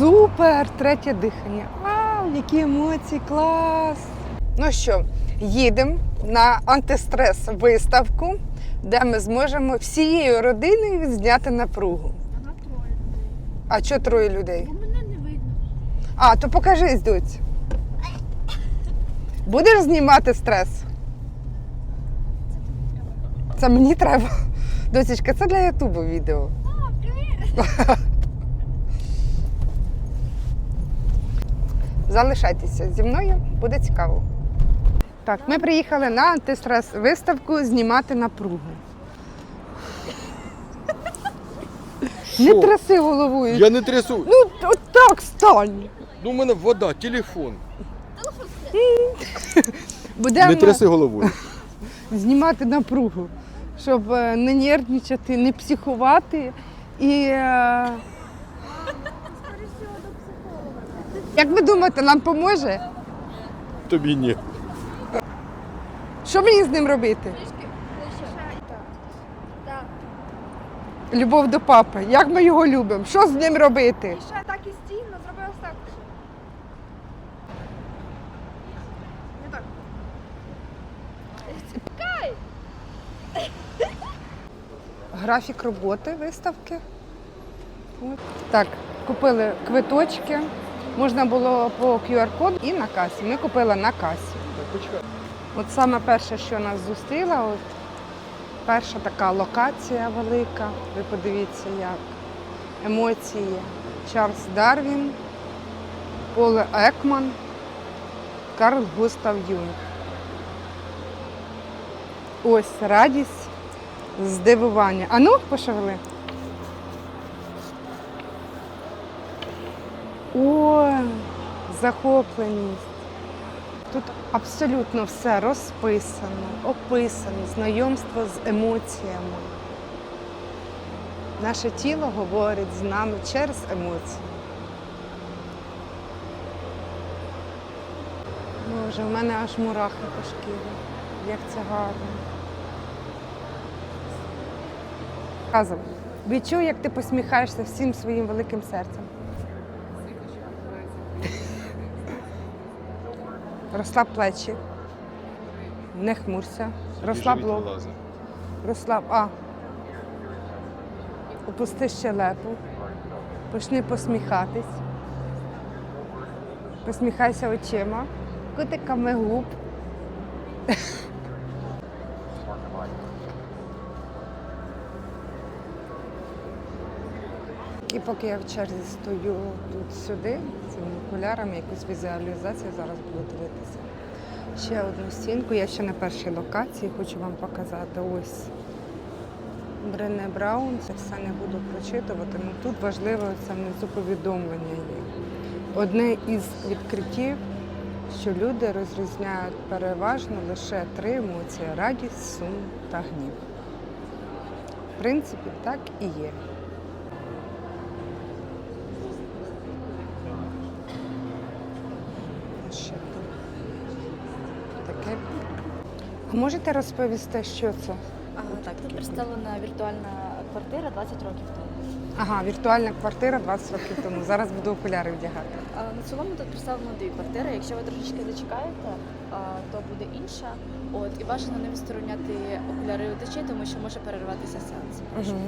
Супер! Третє дихання. Вау, які емоції, клас! Ну що, їдемо на антистрес виставку, де ми зможемо всією родиною відзняти напругу. Вона троє людей. А що троє людей? Бо мене не видно. А, то покажись, доць. Будеш знімати стрес? Це мені треба. Досічка, це для Ютубу відео. А, привіт! Залишайтеся зі мною, буде цікаво. Так, ми приїхали на антистрес виставку знімати напругу. Не Що? тряси головою. Я не трясу. Ну, от так стань. Ну, у мене вода, телефон. Будемо Не тряси головою. знімати напругу, щоб е, не нервничати, не психувати. І е, як ви думаєте, нам поможе? Тобі ні. Що мені з ним робити? Любов до папи. Як ми його любимо? Що з ним робити? І ще так і стійно, зроби ось так. Не так. Графік роботи виставки. Так, купили квиточки. Можна було по QR-коду і на касі. Ми купили на касі. От саме перше, що нас зустріло, от перша така локація велика. Ви подивіться, як емоції. Чарльз Дарвін, Поле Екман, Карл Густав Юнг. Ось радість, здивування. А ну, пошевели. О, захопленість. Тут абсолютно все розписано, описано, знайомство з емоціями. Наше тіло говорить з нами через емоції. Боже, в мене аж мурахи по шкірі. Як це гарно. Разом. Відчуй, як ти посміхаєшся всім своїм великим серцем. Розслаб плечі. Не хмурся. Розслаб лоб. Розслаб. А. Опусти щелепу. Почни посміхатись. Посміхайся очима, кутиками губ. Поки я в черзі стою тут сюди, цими окулярами, якусь візуалізацію зараз буду дивитися. Ще одну стінку. Я ще на першій локації хочу вам показати. Ось Брене Браун. Це все не буду прочитувати. Ну тут важливо це внизу повідомлення є. Одне із відкриттів, що люди розрізняють переважно лише три емоції радість, сум та гнів. В принципі, так і є. Ще тут таке. А можете розповісти, що це? А, так, тут представлена віртуальна квартира 20 років тому. Ага, віртуальна квартира 20 років тому. Зараз буду окуляри вдягати. А, на цілому тут представлено дві квартири. Якщо ви трошечки зачекаєте, а, то буде інша. От і бажано не відстороняти окуляри утечі, тому що може перерватися сеанс. Угу.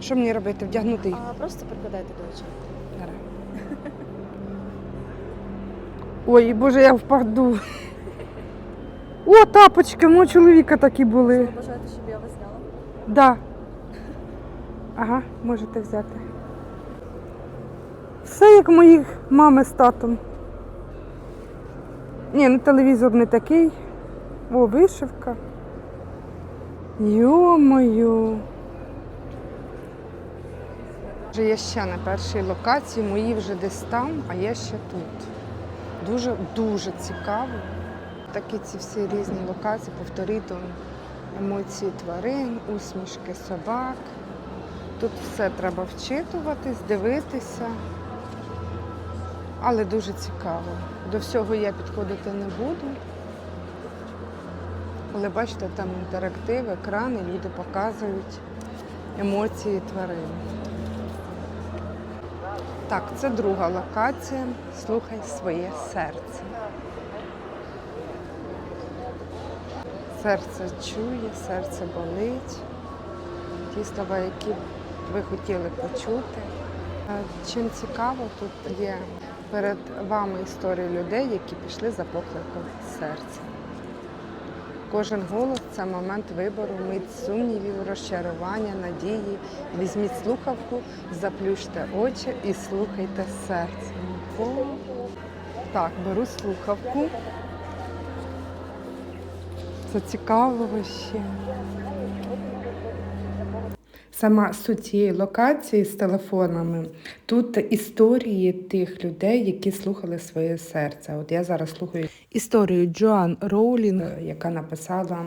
Що мені робити? Вдягнути їх? А просто прикладайте до очей. Ой, боже, я впаду. О, тапочки, мого чоловіка такі були. Ви бажаєте, щоб я вас зняла? Да. Ага, можете взяти. Все як моїх мами з татом. Ні, ну телевізор не такий. О, вишивка. Йо-моє. Вже я ще на першій локації, мої вже десь там, а я ще тут. Дуже дуже цікаво. Такі ці всі різні локації, повторити емоції тварин, усмішки собак. Тут все треба вчитуватись, дивитися. Але дуже цікаво. До всього я підходити не буду. Але бачите, там інтерактив, екрани, люди показують емоції тварин. Так, це друга локація. Слухай своє серце. Серце чує, серце болить. Ті слова, які ви хотіли почути. Чим цікаво, тут є перед вами історії людей, які пішли за покликом серця. Кожен голос це момент вибору, мить сумнівів, розчарування, надії. Візьміть слухавку, заплющте очі і слухайте серце. Так, беру слухавку. Це цікаво ще. Сама суть цієї локації з телефонами. Тут історії тих людей, які слухали своє серце. От я зараз слухаю історію Джоан Роулінг, яка написала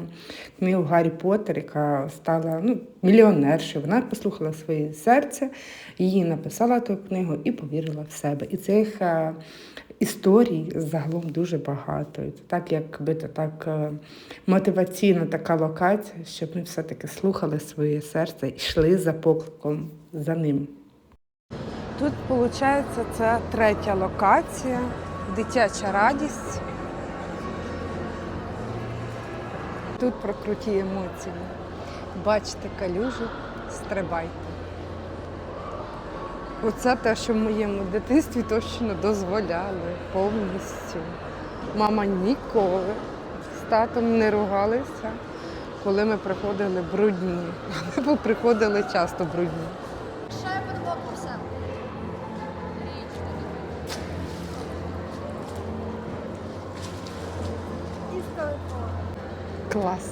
книгу Гаррі Поттер, яка стала ну, мільйонершою. Вона послухала своє серце, її написала ту книгу і повірила в себе. І цих е, історій загалом дуже багато. І так, якби то так е, мотиваційна така локація, щоб ми все-таки слухали своє серце і йшли за покликом за ним. Тут, виходить, це третя локація, дитяча радість. Тут про круті емоції. Бачите калюжу, стрибайте. Оце те, що в моєму дитинстві точно дозволяли повністю. Мама ніколи з татом не ругалися, коли ми приходили брудні. Бо приходили часто брудні. Що я подобав все? Клас.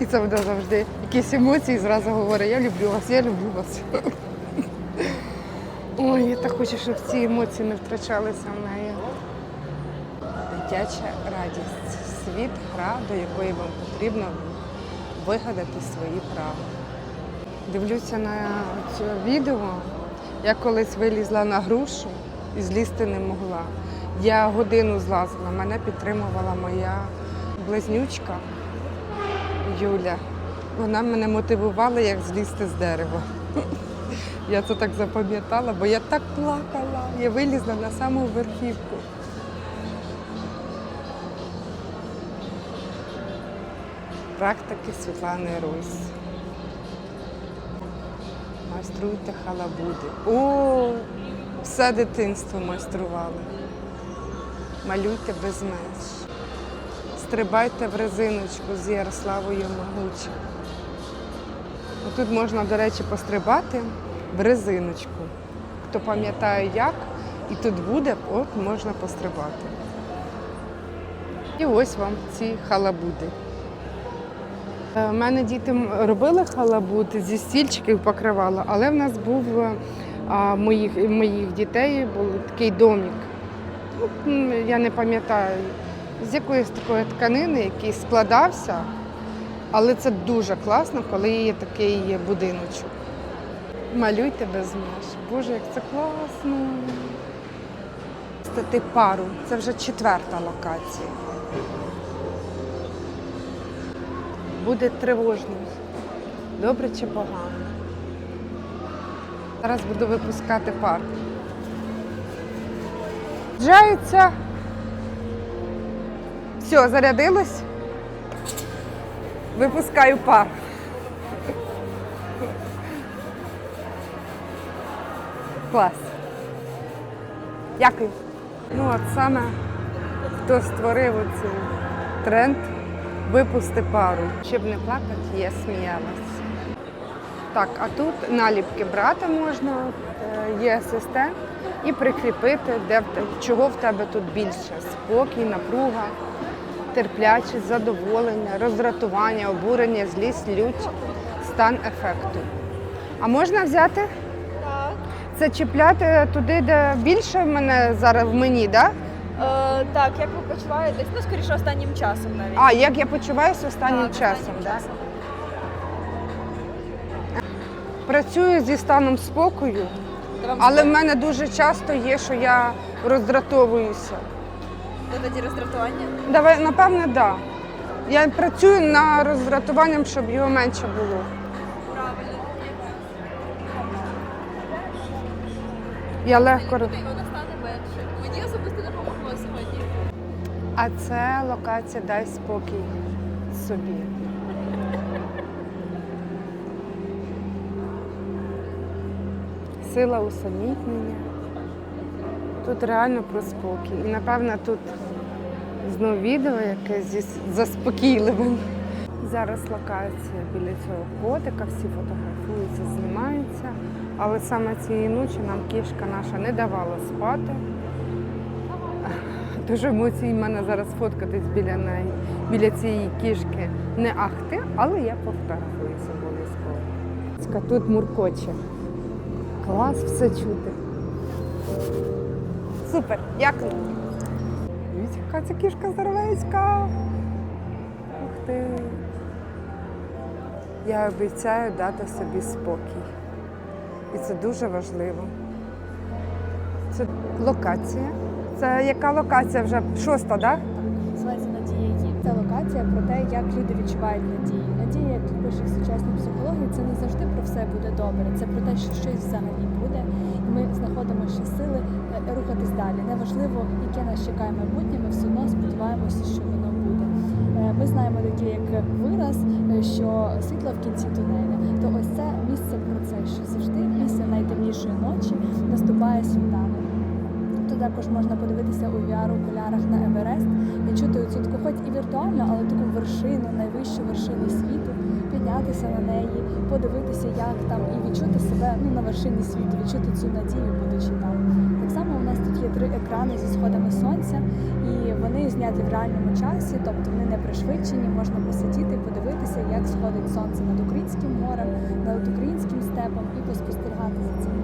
І це буде завжди якісь емоції, зразу говорить, я люблю вас, я люблю вас. Ой, я так хочу, щоб ці емоції не втрачалися в неї. Дитяча радість. Світ, гра, до якої вам потрібно вигадати свої права. Дивлюся на це відео. Я колись вилізла на грушу і злізти не могла. Я годину злазила, мене підтримувала моя близнючка Юля. Вона мене мотивувала, як злізти з дерева. Я це так запам'ятала, бо я так плакала. Я вилізла на саму верхівку. Практики Світлани Русь. Майструйте халабуди. О, все дитинство майстрували. Малюйте без меж. Стрибайте в резиночку з Ярославою Могучим. Тут можна, до речі, пострибати в резиночку. Хто пам'ятає як, і тут буде, от можна пострибати. І ось вам ці халабуди. У мене діти робили халабути зі стільчиків покривала, але в нас був е, а, моїх, моїх дітей був такий домік. Ну, я не пам'ятаю, з якоїсь такої тканини, який складався, але це дуже класно, коли є такий будиночок. Малюйте без меж. Боже, як це класно. Стати пару. Це вже четверта локація. Буде тривожно. Добре чи погано? Зараз буду випускати пар. Джається. Все, зарядилось. Випускаю пар. Клас. Дякую. Ну, от саме хто створив оцей тренд випусти пару. Щоб не плакати, я сміялась. Так, а тут наліпки брати можна, е, є асистент, і прикріпити, де чого в тебе тут більше. Спокій, напруга, терплячість, задоволення, роздратування, обурення, злість, лють, стан ефекту. А можна взяти? Це чіпляти туди, де більше мене зараз в мені, так? Е, так, як ви почуваєтесь? Ну, скоріше, останнім часом навіть. А, як я почуваюся останнім Так, часом, останнім так? часом. Працюю зі станом спокою, вам але в мене дуже часто є, що я роздратовуюся. Це тоді роздратування? Давай, напевне, так. Да. Я працюю над роздратуванням, щоб його менше було. Я легко. Вона стане менше. Мені особисто допомогло сьогодні. А це локація дай спокій собі. Сила усамітнення. Тут реально про спокій. І напевно тут знов відео яке зі заспокійливим. Зараз локація біля цього котика, всі фотографуються, знімаються. Але саме цієї ночі нам кішка наша не давала спати. Дуже емоції в мене зараз фоткатись біля неї, біля цієї кішки не ахти, але я пофотографуюся обов'язково. Тут муркоче. Клас, все чути. Супер, дякую. Дивіться, яка ця кішка здоровецька. Ух ти. Я обіцяю дати собі спокій. І це дуже важливо. Це локація. Це яка локація вже шоста, так? Називається Надія. Це локація про те, як люди відчувають надію. Надія, як пише в сучасній психології, це не завжди про все буде добре. Це про те, що щось взагалі буде, і ми знаходимо ще сили е, рухатись далі. Неважливо, яке нас чекає майбутнє, ми все одно сподіваємося, що воно буде. Е, Ми знаємо таке як вираз, е, що світло в кінці тунеля. То ось це місце про це, що завжди після найтемнішої ночі наступає світанок. Також можна подивитися у VR-окулярах на Еверест і чути оцю таку, хоч і віртуальну, але таку вершину, найвищу вершину світу, піднятися на неї, подивитися, як там, і відчути себе ну, на вершині світу, відчути цю надію, будучи там. Так само у нас тут є три екрани зі сходами сонця, і вони зняті в реальному часі, тобто вони не пришвидшені, можна посидіти, подивитися, як сходить сонце над українським морем, над українським степом і поспостерігати за цим.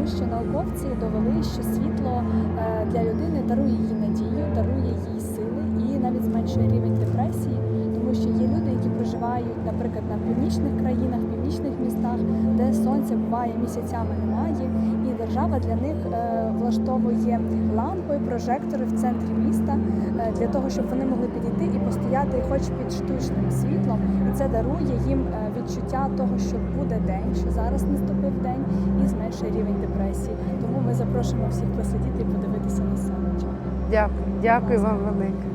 Тому що науковці довели, що світло е, для людини дарує їй надію, дарує їй сили і навіть зменшує рівень депресії, тому що є люди, які проживають, наприклад, на північних країнах, північних містах, де сонця буває місяцями немає, і держава для них е, влаштовує лампи, прожектори в центрі міста е, для того, щоб вони могли підійти і постояти, хоч під штучним світлом, і це дарує їм відчуття того, що буде день, що зараз наступив день, і зменшує рівень депресії. Тому ми запрошуємо всіх посидіти і подивитися на сонечко. Дякую, дякую вам велике.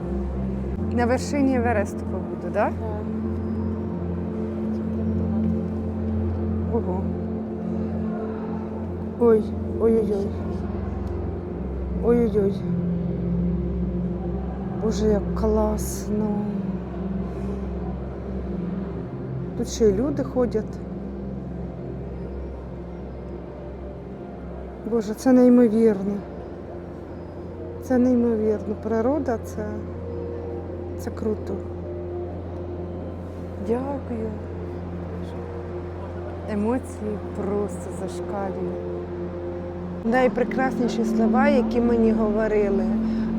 На вершині Евересту побуду, так? Ого. Ой, ой-ой-ой. Ой-ой-ой. Боже, як класно. Тут ще й люди ходять. Боже, це неймовірно. Це неймовірно. Природа це, це круто. Дякую. Емоції просто зашкалюють. Найпрекрасніші слова, які мені говорили.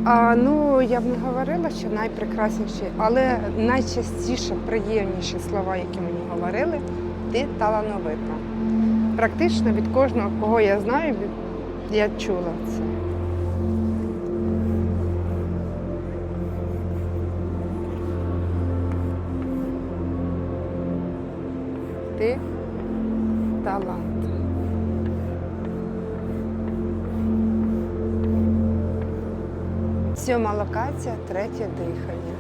А ну я б не говорила, що найпрекрасніші, але найчастіше приємніші слова, які мені говорили, ти талановита. Практично від кожного, кого я знаю, я чула це. Ти талант. Сьома локація, третє дихання.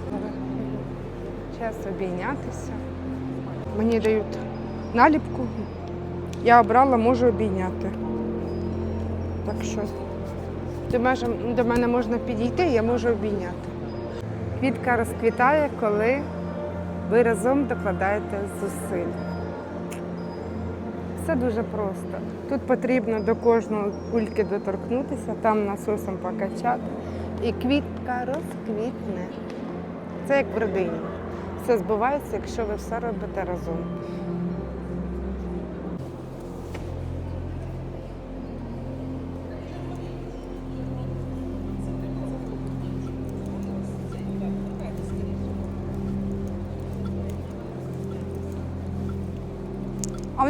Час обійнятися. Мені дають наліпку. Я обрала, можу обійняти. Так що до мене можна підійти, я можу обійняти. Квітка розквітає, коли ви разом докладаєте зусиль. Все дуже просто. Тут потрібно до кожної кульки доторкнутися, там насосом покачати. І квітка розквітне. Це як в родині. Все збувається, якщо ви все робите разом.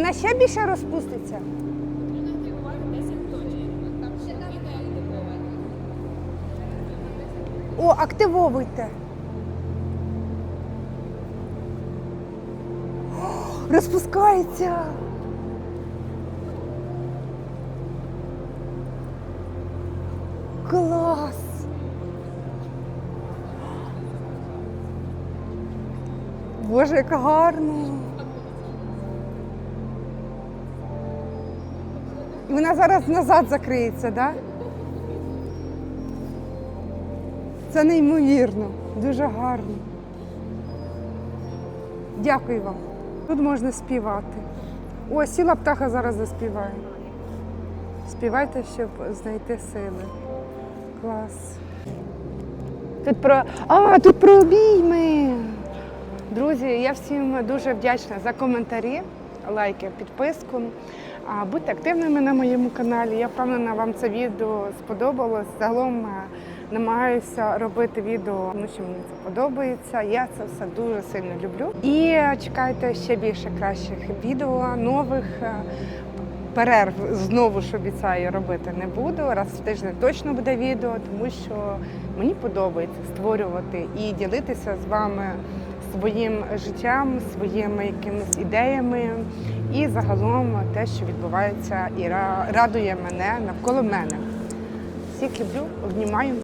вона ще більше розпуститься. О, активовуйте. О, розпускається. Клас! Боже, як гарно! Вона зараз назад закриється, так? Це неймовірно, дуже гарно. Дякую вам. Тут можна співати. О, сіла птаха зараз заспіває. Співайте, щоб знайти сили. Клас. Тут про. А, тут про обійми. Друзі, я всім дуже вдячна за коментарі, лайки, підписку. Будьте активними на моєму каналі. Я впевнена, вам це відео сподобалось. Загалом е, намагаюся робити відео, тому що мені це подобається. Я це все дуже сильно люблю. І чекайте ще більше кращих відео, нових. е, Перерв знову ж обіцяю робити не буду. Раз в тиждень точно буде відео, тому що мені подобається створювати і ділитися з вами своїм життям, своїми якимись ідеями і загалом те, що відбувається і радує мене навколо мене. Всіх люблю, обнімаю.